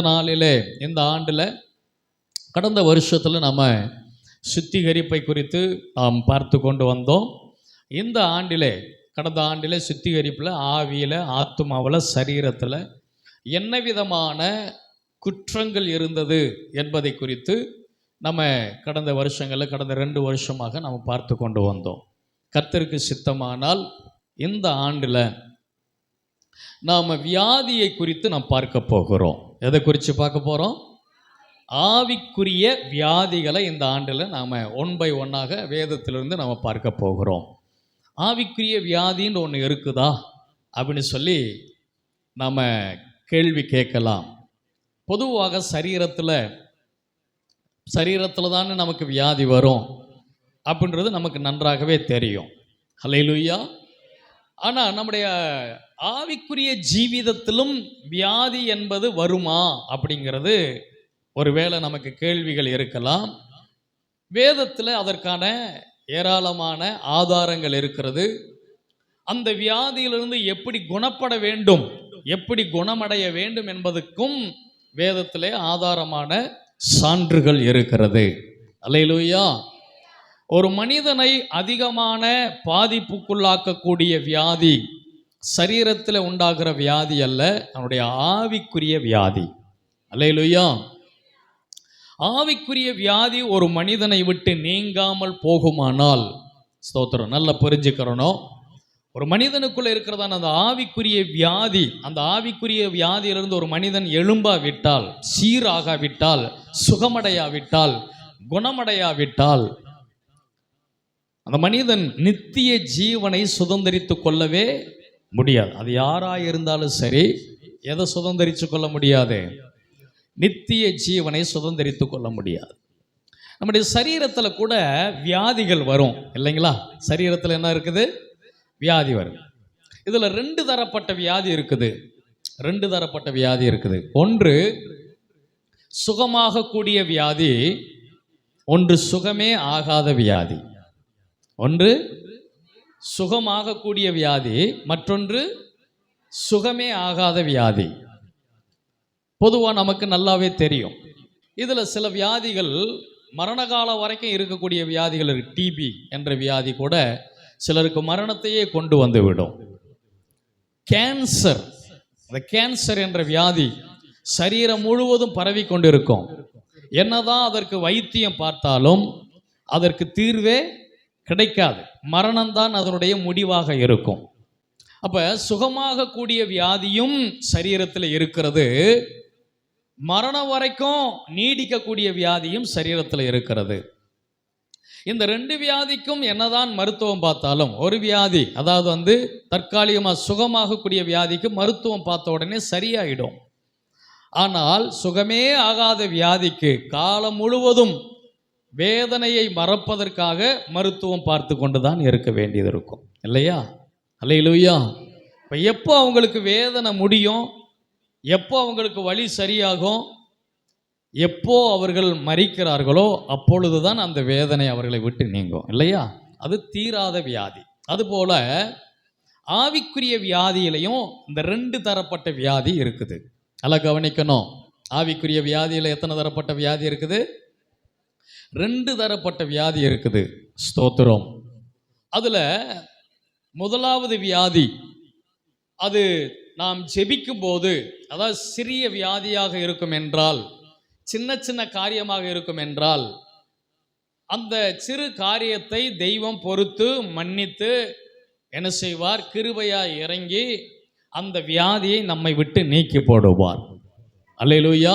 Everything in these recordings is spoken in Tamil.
இந்த நாளிலே இந்த ஆண்டில் கடந்த வருஷத்தில் நம்ம சுத்திகரிப்பை குறித்து நாம் பார்த்து கொண்டு வந்தோம். இந்த ஆண்டிலே கடந்த ஆண்டிலே சுத்திகரிப்பில் ஆவியில் ஆத்மாவில் சரீரத்தில் என்ன விதமான குற்றங்கள் இருந்தது என்பதை குறித்து நம்ம கடந்த வருஷங்களில் கடந்த ரெண்டு வருஷமாக நம்ம பார்த்து கொண்டு வந்தோம். கர்த்தருக்கு சித்தமானால் இந்த ஆண்டில் நாம் வியாதியை குறித்து நாம் பார்க்க போகிறோம். எதை குறித்து பார்க்க போகிறோம் ஆவிக்குரிய வியாதிகளை இந்த ஆண்டில் நாம் ஒன் பை ஒன்னாக வேதத்திலிருந்து நம்ம பார்க்க போகிறோம். ஆவிக்குரிய வியாதின்னு ஒன்று இருக்குதா? அப்படின்னு சொல்லி நாம் கேள்வி கேட்கலாம். பொதுவாக சரீரத்தில் சரீரத்தில் தானே நமக்கு வியாதி வரும். அப்படின்றது நமக்கு நன்றாகவே தெரியும். ஹalleluya ஆனால் நம்முடைய ஆவிக்குரிய ஜீவிதத்திலும் வியாதி என்பது வருமா அப்படிங்கிறது ஒருவேளை நமக்கு கேள்விகள் இருக்கலாம். வேதத்தில் அதற்கான ஏராளமான ஆதாரங்கள் இருக்கிறது. அந்த வியாதியிலிருந்து எப்படி குணப்பட வேண்டும் எப்படி குணமடைய வேண்டும் என்பதுக்கும் வேதத்திலே ஆதாரமான சான்றுகள் இருக்கிறது. அலையிலூயா ஒரு மனிதனை அதிகமான பாதிப்புக்குள்ளாக்கக்கூடிய வியாதி சரீரத்தில் உண்டாகிற வியாதி அல்ல அவனுடைய ஆவிக்குரிய வியாதி. அல்லையிலுயா ஆவிக்குரிய வியாதி ஒரு மனிதனை விட்டு நீங்காமல் போகுமானால் ஸ்தோத்திரம் நல்லா புரிஞ்சுக்கிறணும். ஒரு மனிதனுக்குள்ளே இருக்கிறதான அந்த ஆவிக்குரிய வியாதி அந்த ஆவிக்குரிய வியாதியிலிருந்து ஒரு மனிதன் எழும்பாவிட்டால் சீராகாவிட்டால் சுகமடையாவிட்டால் குணமடையாவிட்டால் அந்த மனிதன் நித்திய ஜீவனை சுதந்திரித்து கொள்ளவே முடியாது. அது யாராக இருந்தாலும் சரி எதை சுதந்திரித்து கொள்ள முடியாது? நித்திய ஜீவனை சுதந்திரித்து கொள்ள முடியாது. நம்முடைய சரீரத்தில் கூட வியாதிகள் வரும் இல்லைங்களா? சரீரத்தில் என்ன இருக்குது? வியாதி வரும். இதில் ரெண்டு தரப்பட்ட வியாதி இருக்குது. ரெண்டு தரப்பட்ட வியாதி இருக்குது. ஒன்று சுகமாகக்கூடிய வியாதி ஒன்று சுகமே ஆகாத வியாதி. ஒன்று சுகமாகக்கூடிய வியாதி மற்றொன்று சுகமே ஆகாத வியாதி. பொதுவாக நமக்கு நல்லாவே தெரியும். இதில் சில வியாதிகள் மரண காலம் வரைக்கும் இருக்கக்கூடிய வியாதிகள் இருக்கு டிபி என்ற வியாதி கூட சிலருக்கு மரணத்தையே கொண்டு வந்து விடும். கேன்சர் அந்த கேன்சர் என்ற வியாதி சரீரம் முழுவதும் பரவி கொண்டிருக்கும். என்னதான் அதற்கு வைத்தியம் பார்த்தாலும் அதற்கு தீர்வே கிடைக்காது. மரணம்தான் அதனுடைய முடிவாக இருக்கும். அப்போ சுகமாக கூடிய வியாதியும் சரீரத்தில் இருக்கிறது. மரணம் வரைக்கும் நீடிக்கக்கூடிய வியாதியும் சரீரத்தில் இருக்கிறது. இந்த ரெண்டு வியாதிக்கும் என்னதான் மருத்துவம் பார்த்தாலும் ஒரு வியாதி அதாவது வந்து தற்காலிகமாக சுகமாகக்கூடிய வியாதிக்கு மருத்துவம் பார்த்த உடனே சரியாயிடும். ஆனால் சுகமே ஆகாத வியாதிக்கு காலம் முழுவதும் வேதனையை மறப்பதற்காக மருத்துவம் பார்த்து கொண்டு தான் இருக்க வேண்டியது இருக்கும். இல்லையா? அல்லையிலுயா இப்போ எப்போ அவங்களுக்கு வேதனை முடியும்? எப்போ அவங்களுக்கு வழி சரியாகும்? எப்போ அவர்கள் மறிக்கிறார்களோ அப்பொழுதுதான் அந்த வேதனை அவர்களை விட்டு நீங்கும். இல்லையா? அது தீராத வியாதி. அதுபோல ஆவிக்குரிய வியாதியிலையும் இந்த ரெண்டு தரப்பட்ட வியாதி இருக்குது. நல்லா கவனிக்கணும். ஆவிக்குரிய வியாதியில் எத்தனை தரப்பட்ட வியாதி இருக்குது? ரெண்டு தரப்பட்ட வியாதி இருக்குது. ஸ்தோத்திரம். அதில் முதலாவது வியாதி அது நாம் ஜெபிக்கும் போது அதாவது சிறிய வியாதியாக இருக்கும் என்றால் சின்ன சின்ன காரியமாக இருக்கும் என்றால் அந்த சிறு காரியத்தை தெய்வம் பொறுத்து மன்னித்து என்ன செய்வார்? கிருபையாய் இறங்கி அந்த வியாதியை நம்மை விட்டு நீக்கி போடுவார். அல்லையிலூயா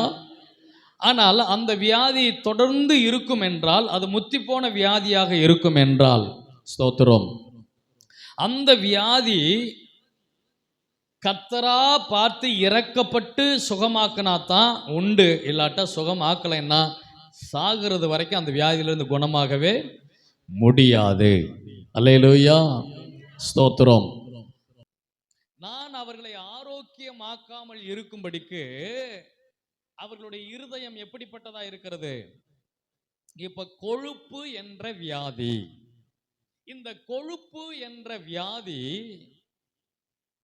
ஆனால் அந்த வியாதி தொடர்ந்து இருக்கும் என்றால் அது முத்தி போன வியாதியாக இருக்கும் என்றால் ஸ்தோத்திரம். அந்த வியாதி கத்தரா பார்த்து இறக்கப்பட்டு சுகமாக்கினா தான் உண்டு. இல்லாட்டா சுகமாக்கலைன்னா சாகிறது வரைக்கும் அந்த வியாதியிலிருந்து குணமாகவே முடியாது. அல்லேலூயா. ஸ்தோத்திரம். நான் அவர்களை ஆரோக்கியமாக்காமல் இருக்கும்படிக்கு அவர்களுடைய இருதயம் எப்படிப்பட்டதா இருக்கிறது? இப்ப கொழுப்பு என்ற வியாதி. இந்த கொழுப்பு என்ற வியாதி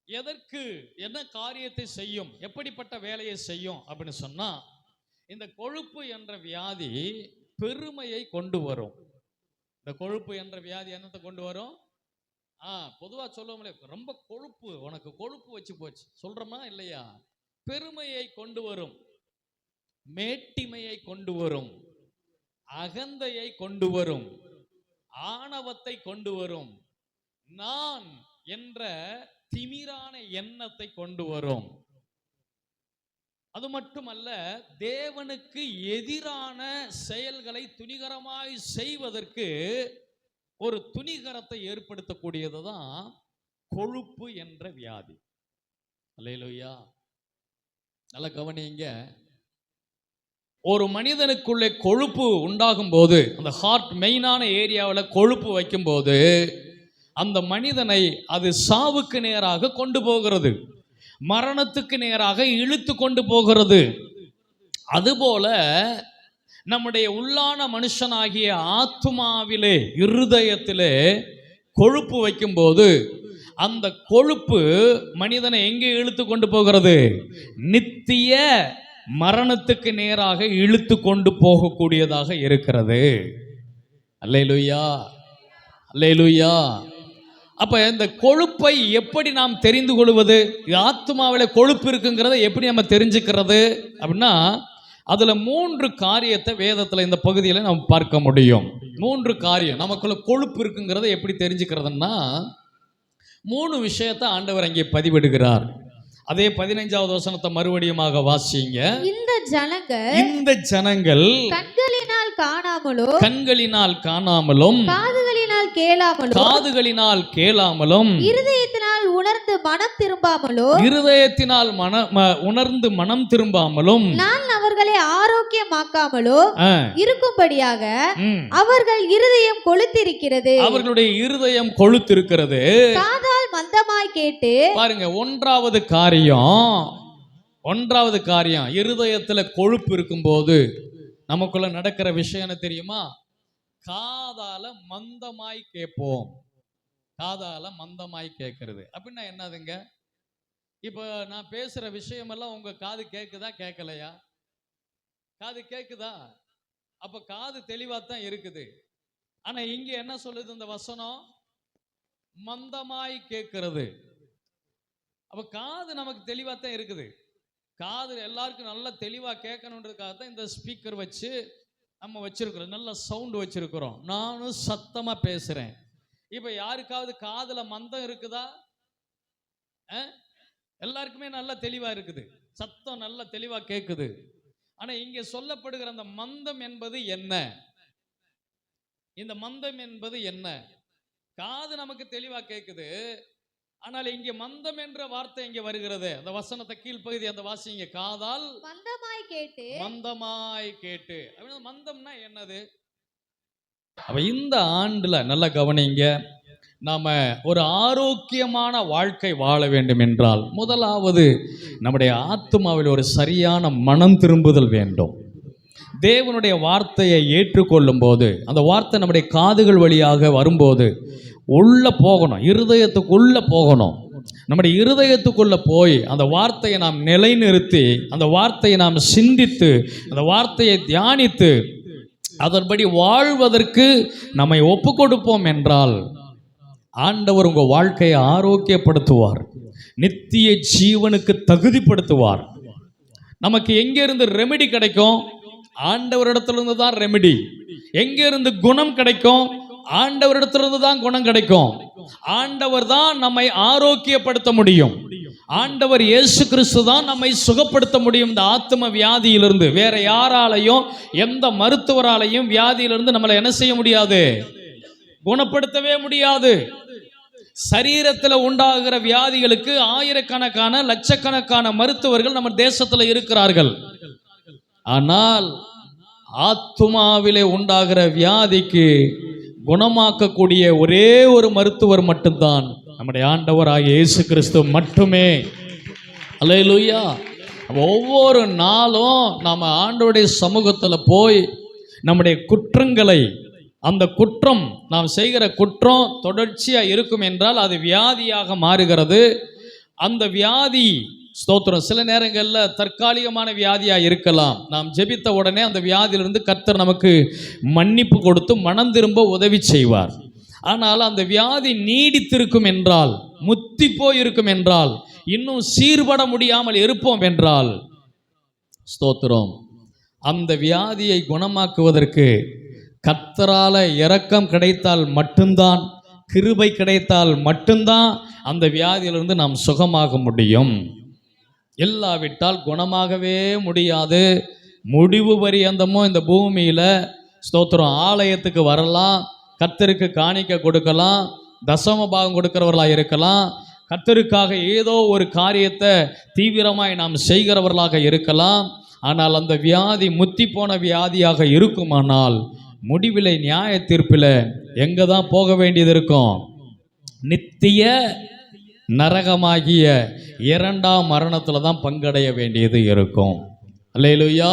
எதற்கு என்ன காரியத்தை செய்யும்? எப்படிப்பட்ட வேலையை செய்யும்? அப்படின்னு சொன்னா இந்த கொழுப்பு என்ற வியாதி பெருமையை கொண்டு வரும். இந்த கொழுப்பு என்ற வியாதி என்னத்தை கொண்டு வரும்? ஆ பொதுவா சொல்லுவோம்ல ரொம்ப கொழுப்பு உனக்கு கொழுப்பு வச்சு போச்சு. சொல்கிறோமா இல்லையா? பெருமையை கொண்டு வரும். மேட்டிமையை கொண்டு வரும் அகந்தையை கொண்டு வரும் ஆணவத்தை கொண்டு வரும் நான் என்ற திமிரான எண்ணத்தை கொண்டு வரும். அது மட்டுமல்ல தேவனுக்கு எதிரான செயல்களை துணிகரமாய் செய்வதற்கு ஒரு துணிகரத்தை ஏற்படுத்தக்கூடியது தான் கொழுப்பு என்ற வியாதி. அல்லையிலா நல்ல கவனிங்க ஒரு மனிதனுக்குள்ளே கொழுப்பு உண்டாகும் போது அந்த ஹார்ட் மெயினான ஏரியாவில் கொழுப்பு வைக்கும்போது அந்த மனிதனை அது சாவுக்கு நேராக கொண்டு போகிறது. மரணத்துக்கு நேராக இழுத்து கொண்டு போகிறது. அதுபோல நம்முடைய உள்ளான மனுஷனாகிய ஆத்துமாவிலே இருதயத்திலே கொழுப்பு வைக்கும்போது அந்த கொழுப்பு மனிதனை எங்கே இழுத்து கொண்டு போகிறது? நித்திய மரணத்துக்கு நேராக இழுத்து கொண்டு போகக்கூடியதாக இருக்கிறது. அல்லேலூயா அல்லேலூயா. அப்ப இந்த கொழுப்பை எப்படி நாம் தெரிந்து கொள்வது? இது ஆத்மாவில் கொழுப்பு இருக்குங்கிறத எப்படி நம்ம தெரிஞ்சுக்கிறது? அப்படின்னா அதுல மூன்று காரியத்தை வேதத்துல இந்த பகுதியில் நம்ம பார்க்க முடியும். மூன்று காரியம். நமக்குள்ள கொழுப்பு இருக்குங்கிறத எப்படி தெரிஞ்சுக்கிறதுன்னா மூணு விஷயத்தை ஆண்டவர் அங்கே பதிவிடுகிறார். அதே பதினைஞ்சாவது வசனத்தை மறுபடியுமாக வாசிங்க. இந்த ஜனங்கள் இந்த ஜனங்கள் கண்களினால் காணாமலோ? கண்களினால் காணாமலும் காதுகளினால் கேளாமலோ? காதுகளினால் கேளாமலும் இருதயத்தினால் உணர்ந்து மனம் திரும்பாமலோ? இருதயத்தினால் மன உணர்ந்து மனம் திரும்பாமலும் நான் அவர்களை ஆரோக்கியமாக்காமலோ? இருக்கும்படியாக அவர்கள் இருதயம் கொளுத்திருக்கிறது. அவர்களுடைய இருதயம் கொழுத்திருக்கிறது காதால் மந்தமாய் கேட்டு பாருங்க ஒன்றாவது காரியம் ஒன்றாவது காரியம் இருதயத்துல கொழுப்பு இருக்கும்போது நமக்குள்ள நடக்கிற விஷயம் என்ன தெரியுமா? காதால மந்தமாய் கேட்போம். காதால மந்தமாய் கேட்கறது அப்படின்னா என்னதுங்க? இப்போ நான் பேசுகிற விஷயமெல்லாம் உங்கள் காது கேட்குதா கேட்கலையா காது கேட்குதா அப்போ காது தெளிவாக தான் இருக்குது. ஆனால் இங்கே என்ன சொல்லுது இந்த வசனம்? மந்தமாய் கேட்கிறது அப்போ காது நமக்கு தெளிவாக தான் இருக்குது. காது எல்லாருக்கும் நல்லா தெளிவாக கேட்கணுன்றதுக்காக தான் இந்த ஸ்பீக்கர் வச்சு நம்ம வச்சிருக்கிறோம். நல்ல சவுண்டு வச்சிருக்கிறோம். நானும் சத்தமாக பேசுகிறேன் இப்ப யாருக்காவது காதுல மந்தம் இருக்குதா? எல்லாருக்குமே நல்லா தெளிவா இருக்குது. சத்தம் நல்லா தெளிவா கேட்குது ஆனா இங்க சொல்லப்படுகிற அந்த மந்தம் என்பது என்ன? இந்த மந்தம் என்பது என்ன? காது நமக்கு தெளிவா கேட்குது ஆனால் இங்கே மந்தம் என்ற வார்த்தை இங்கே வருகிறது. அந்த வசனத்தை கீழ்ப்பகுதி அந்த வாசிங்க. காதால் மந்தமாய் கேட்டு மந்தமாய் கேட்டு. அப்படின்னா மந்தம்னா என்னது? அப்போ இந்த ஆண்டில் நல்லா கவனிங்க. நாம் ஒரு ஆரோக்கியமான வாழ்க்கை வாழ வேண்டும் என்றால் முதலாவது நம்முடைய ஆத்மாவில் ஒரு சரியான மனம் திரும்புதல் வேண்டும். தேவனுடைய வார்த்தையை ஏற்றுக்கொள்ளும் போது அந்த வார்த்தை நம்முடைய காதுகள் வழியாக வரும்போது உள்ளே போகணும் இருதயத்துக்குள்ளே போகணும். நம்முடைய இருதயத்துக்குள்ளே போய் அந்த வார்த்தையை நாம் நிலைநிறுத்தி அந்த வார்த்தையை நாம் சிந்தித்து அந்த வார்த்தையை தியானித்து அதன்படி வாழ்வதற்கு நம்மை ஒப்பு கொடுப்போம் என்றால் ஆண்டவர் உங்கள் வாழ்க்கையை ஆரோக்கியப்படுத்துவார். நித்திய ஜீவனுக்கு தகுதிப்படுத்துவார். நமக்கு எங்கேருந்து ரெமெடி கிடைக்கும்? ஆண்டவரிடத்திலிருந்து தான் ரெமெடி எங்கேருந்து குணம் கிடைக்கும்? ஆண்டவரிடத்திலிருந்து தான் குணம் கிடைக்கும். ஆண்டவர் தான் நம்மை ஆரோக்கியப்படுத்த முடியும். ஆண்டவர் இயேசு கிறிஸ்து தான் நம்மை சுகப்படுத்த முடியும். இந்த ஆத்ம வியாதியிலிருந்து. வேற யாராலையும் எந்த மருத்துவராலையும் வியாதியிலிருந்து நம்மளை என்ன செய்ய முடியாது? குணப்படுத்தவே முடியாது. சரீரத்தில் உண்டாகிற வியாதிகளுக்கு ஆயிரக்கணக்கான லட்சக்கணக்கான மருத்துவர்கள் நம்ம தேசத்தில் இருக்கிறார்கள். ஆனால் ஆத்மாவிலே உண்டாகிற வியாதிக்கு குணமாக்கக்கூடிய ஒரே ஒரு மருத்துவர் மட்டும்தான். நம்முடைய ஆண்டவராகிய இயேசு கிறிஸ்து மட்டுமே. அல்லேலூயா. அப்ப ஒவ்வொரு நாளும் நாம் ஆண்டோடைய சமூகத்தில் போய் நம்முடைய குற்றங்களை அந்த குற்றம் நாம் செய்கிற குற்றம் தொடர்ச்சியாக இருக்கும் என்றால் அது வியாதியாக மாறுகிறது. அந்த வியாதி ஸ்தோத்திரம் சில நேரங்களில் தற்காலிகமான வியாதியாக இருக்கலாம். நாம் ஜெபித்த உடனே அந்த வியாதியிலிருந்து கர்த்தர் நமக்கு மன்னிப்பு கொடுத்து மனம் திரும்ப உதவி செய்வார். ஆனால் அந்த வியாதி நீடித்திருக்கும் என்றால் முத்தி போயிருக்கும் என்றால் இன்னும் சீர்பட முடியாமல் இருப்போம் என்றால் ஸ்தோத்திரம். அந்த வியாதியை குணமாக்குவதற்கு கத்தரால இரக்கம் கிடைத்தால் மட்டும்தான் கிருபை கிடைத்தால் மட்டும்தான் அந்த வியாதியிலிருந்து நாம் சுகமாக முடியும். இல்லாவிட்டால் குணமாகவே முடியாது. முடிவு பரியந்தமும் இந்த பூமியில் ஸ்தோத்திரம் ஆலயத்துக்கு வரலாம். கத்தருக்கு காணிக்க கொடுக்கலாம் தசம பாகம் கொடுக்கிறவர்களாக இருக்கலாம் கத்தருக்காக ஏதோ ஒரு காரியத்தை தீவிரமாய் நாம் செய்கிறவர்களாக இருக்கலாம். ஆனால் அந்த வியாதி முத்தி போன வியாதியாக இருக்குமானால் முடிவிலை நியாய தீர்ப்பில் எங்கே தான் போக வேண்டியது இருக்கும்? நித்திய நரகமாகிய இரண்டாம் மரணத்தில் தான் பங்கடைய வேண்டியது இருக்கும். அல்லேலூயா.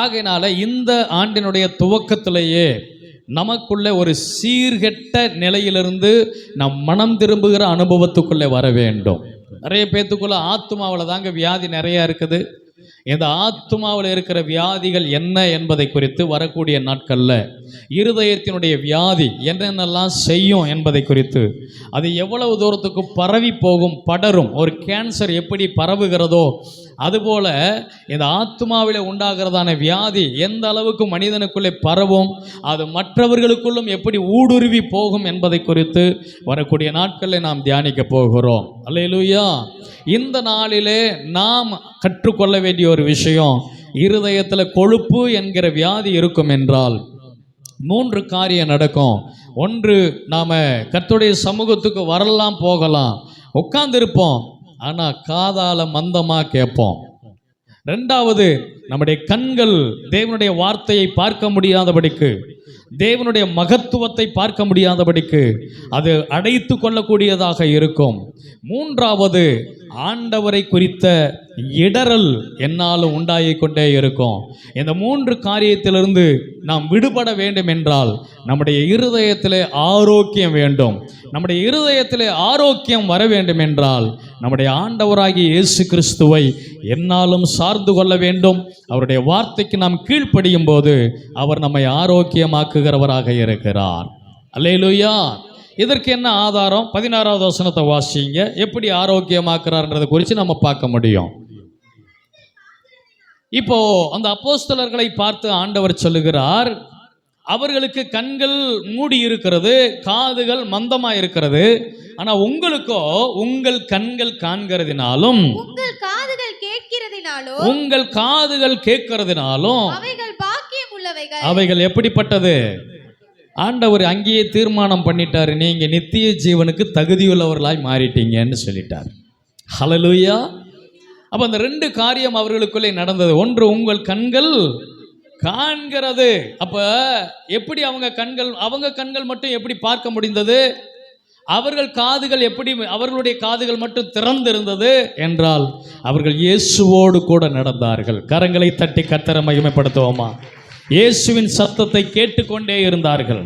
ஆகையினால இந்த ஆண்டினுடைய துவக்கத்திலேயே நமக்குள்ள ஒரு சீர்கெட்ட நிலையிலிருந்து நம் மனம் திரும்புகிற அனுபவத்துக்குள்ளே வர வேண்டும். நிறைய பேத்துக்குள்ள ஆத்மாவில் தாங்க வியாதி நிறையா இருக்குது. இந்த ஆத்மாவில் இருக்கிற வியாதிகள் என்ன என்பதை குறித்து வரக்கூடிய நாட்களில் இருதயத்தினுடைய வியாதி என்னென்னலாம் செய்யும் என்பதை குறித்து அது எவ்வளவு தூரத்துக்கு பரவி போகும் படரும் ஒரு கேன்சர் எப்படி பரவுகிறதோ அதுபோல இந்த ஆத்மாவில் உண்டாகிறதான வியாதி எந்த அளவுக்கு மனிதனுக்குள்ளே பரவும் அது மற்றவர்களுக்குள்ளும் எப்படி ஊடுருவி போகும் என்பதை குறித்து வரக்கூடிய நாட்களில் நாம் தியானிக்க போகிறோம். அல்லேலூயா. இந்த நாளிலே நாம் கற்றுக்கொள்ள வேண்டிய ஒரு விஷயம் இருதயத்தில் கொழுப்பு என்கிற வியாதி இருக்கும் என்றால் மூன்று காரியம் நடக்கும். ஒன்று நாம் கர்த்துடைய சமூகத்துக்கு வரலாம் போகலாம். உட்கார்ந்திருப்போம் ஆனால் காதால் மந்தமாக கேட்போம். ரெண்டாவது நம்முடைய கண்கள் தேவனுடைய வார்த்தையை பார்க்க முடியாதபடிக்கு. தேவனுடைய மகத்துவத்தை பார்க்க முடியாதபடிக்கு அது அடைத்து கொள்ளக்கூடியதாக இருக்கும். மூன்றாவது ஆண்டவரை குறித்த இடரல் என்னாலும் உண்டாகி கொண்டே இருக்கும். இந்த மூன்று காரியத்திலிருந்து நாம் விடுபட வேண்டும் என்றால் நம்முடைய இருதயத்திலே ஆரோக்கியம் வேண்டும். நம்முடைய இருதயத்திலே ஆரோக்கியம் வர வேண்டும் என்றால் நம்முடைய ஆண்டவராகிய இயேசு கிறிஸ்துவை என்னாலும் சார்ந்து கொள்ள வேண்டும். அவருடைய வார்த்தைக்கு நாம் கீழ்ப்படியும் போது அவர் நம்மை ஆரோக்கியமாக்குகிறவராக இருக்கிறார். அல்லேலூயா. இதற்கு என்ன ஆதாரம்? பதினாறாவது வசனத்தை வாசிங்க. எப்படி ஆரோக்கியமாக்குறார்ன்றதை குறித்து நம்ம பார்க்க முடியும். இப்போ அந்த அப்போஸ்தலர்களை பார்த்து ஆண்டவர் சொல்லுகிறார் அவர்களுக்கு கண்கள் மூடி இருக்கிறது காதுகள் மந்தமா இருக்கிறது ஆனா உங்களுக்கோ உங்கள் கண்கள் காண்கிறதினாலும் உங்கள் காதுகள் கேட்கிறதினாலோ உங்கள் காதுகள் கேட்கிறதினாலும் அவைகள் பாக்கியம் உள்ளவைகள். அவைகள் எப்படிப்பட்டது? ஆண்டவர் அங்கேயே தீர்மானம் பண்ணிட்டாரு. நீங்க நித்திய ஜீவனுக்கு தகுதியுள்ளவர்களாய் மாறிட்டீங்கன்னு சொல்லிட்டார். ஹalleluya அப்ப அந்த ரெண்டு காரியம் அவர்களுக்குள்ளே நடந்தது. ஒன்று உங்கள் கண்கள் காண்கிறது. அப்ப எப்படி அவங்க கண்கள் அவங்க கண்கள் மட்டும் எப்படி பார்க்க முடிந்தது? அவர்கள் காதுகள் எப்படி அவர்களுடைய காதுகள் மட்டும் திறந்திருந்தது? என்றால் அவர்கள் இயேசுவோடு கூட நடந்தார்கள். கரங்களை தட்டி கத்தரை மகிமைப்படுத்துவோமா? இயேசுவின் சத்தத்தை கேட்டுக்கொண்டே இருந்தார்கள்.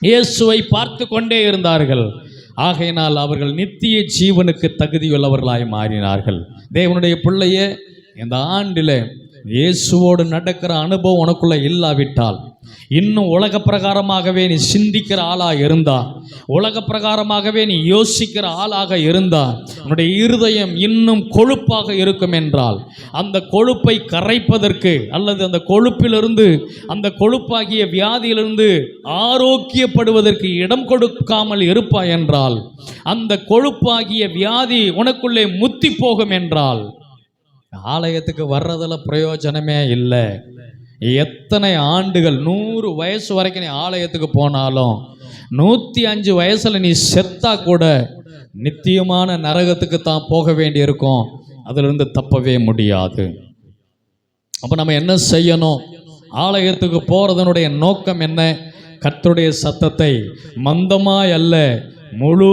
இயேசுவை பார்த்து கொண்டே இருந்தார்கள். ஆகையினால் அவர்கள் நித்திய ஜீவனுக்கு தகுதியுள்ளவர்களாய் மாறினார்கள். தேவனுடைய பிள்ளையே இந்த ஆண்டில் இயேசுவோடு நடக்கிற அனுபவம் உனக்குள்ள இல்லாவிட்டால் இன்னும் உலக பிரகாரமாகவே நீ சிந்திக்கிற ஆளாக இருந்தா உலக பிரகாரமாகவே நீ யோசிக்கிற ஆளாக இருந்தா உன்னுடைய இருதயம் இன்னும் கொழுப்பாக இருக்கும் என்றால் அந்த கொழுப்பை கரைப்பதற்கு அல்லது அந்த கொழுப்பிலிருந்து அந்த கொழுப்பாகிய வியாதியிலிருந்து ஆரோக்கியப்படுவதற்கு இடம் கொடுக்காமல் இருப்பாய் என்றால் அந்த கொழுப்பாகிய வியாதி உனக்குள்ளே முத்தி போகும் என்றால் ஆலயத்துக்கு வர்றதுல பிரயோஜனமே இல்லை. எத்தனை ஆண்டுகள் நூறு வயசு வரைக்கும் நீ ஆலயத்துக்கு போனாலும் நூற்றி அஞ்சு வயசில் நீ செத்தா கூட நித்தியமான நரகத்துக்கு தான் போக வேண்டியிருக்கும். அதிலிருந்து தப்பவே முடியாது. அப்போ நம்ம என்ன செய்யணும்? ஆலயத்துக்கு போகிறதனுடைய நோக்கம் என்ன? கத்தருடைய சத்தத்தை மந்தமாய் அல்ல முழு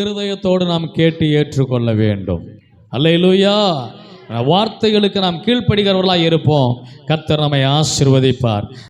இருதயத்தோடு நாம் கேட்டு ஏற்றுக்கொள்ள வேண்டும். அல்லையிலூயா வார்த்தைகளுக்கு நாம் கீழ்ப்படுகிறவர்களாக இருப்போம். கத்தர் நம்மை ஆசிர்வதிப்பார்.